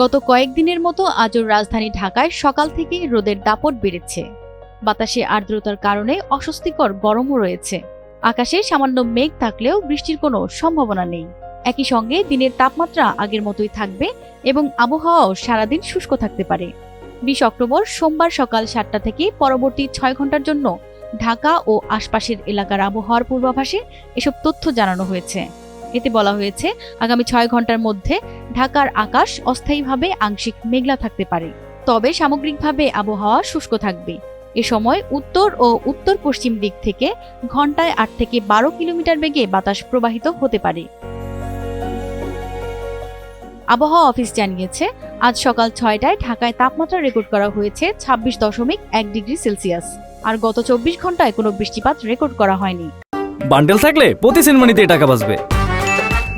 গত কয়েকদিনের মতো আজও রাজধানী ঢাকায় সকাল থেকেই রোদের দাপট বেড়েছে। বাতাসে আর্দ্রতার কারণে অস্বস্তিকর গরমও রয়েছে। আকাশে সামান্য মেঘ থাকলেও বৃষ্টির কোনো সম্ভাবনা নেই। একই সঙ্গে দিনের তাপমাত্রা আগের মতোই থাকবে এবং আবহাওয়াও সারাদিন শুষ্ক থাকতে পারে। বিশ অক্টোবর সোমবার সকাল সাতটা থেকে পরবর্তী ছয় ঘণ্টার জন্য ঢাকা ও আশপাশের এলাকার আবহাওয়ার পূর্বাভাসে এসব তথ্য জানানো হয়েছে। এতে বলা হয়েছে, আগামী ছয় ঘণ্টার মধ্যে ঢাকার আকাশ অস্থায়ীভাবে আংশিক মেঘলা থাকতে পারে। তবে সামগ্রিকভাবে আবহাওয়া শুষ্ক থাকবে। এ সময় উত্তর ও উত্তর পশ্চিম দিক থেকে ঘন্টায় আট থেকে বারো কিলোমিটার বেগে বাতাস প্রবাহিত হতে পারে। আবহাওয়া অফিস জানিয়েছে, আজ সকাল ছয়টায় ঢাকায় তাপমাত্রা রেকর্ড করা হয়েছে ছাব্বিশ দশমিক এক ডিগ্রি সেলসিয়াস। আর গত চব্বিশ ঘন্টায় কোনো বৃষ্টিপাত রেকর্ড করা হয়নি। বান্ডেল থাকলে প্রতি সেনমানিতে টাকা বাঁচবে।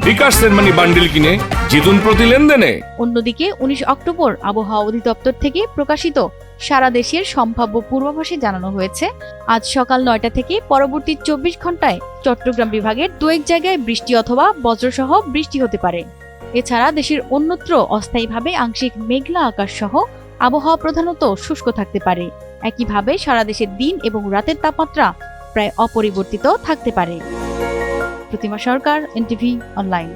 বিকাশ সেনমানি বান্ডিল কিনে জিতুন প্রতি লেনদেনে। অন্যদিকে, উনিশ অক্টোবর আবহাওয়া অধিদপ্তর থেকে প্রকাশিত সারা দেশের সম্ভাব্য পূর্বাভাসে জানানো হয়েছে, আজ সকাল নয়টা থেকে পরবর্তী চব্বিশ ঘন্টায় চট্টগ্রাম বিভাগের জায়গায় বৃষ্টি অথবা বজ্রসহ বৃষ্টি হতে পারে। এছাড়া দেশের অন্যত্র অস্থায়ীভাবে আংশিক মেঘলা আকাশ সহ আবহাওয়া প্রধানত শুষ্ক থাকতে পারে। একইভাবে সারা দেশের দিন এবং রাতের তাপমাত্রা প্রায় অপরিবর্তিত থাকতে পারে। প্রতিমা সরকার এনটিভি অনলাইন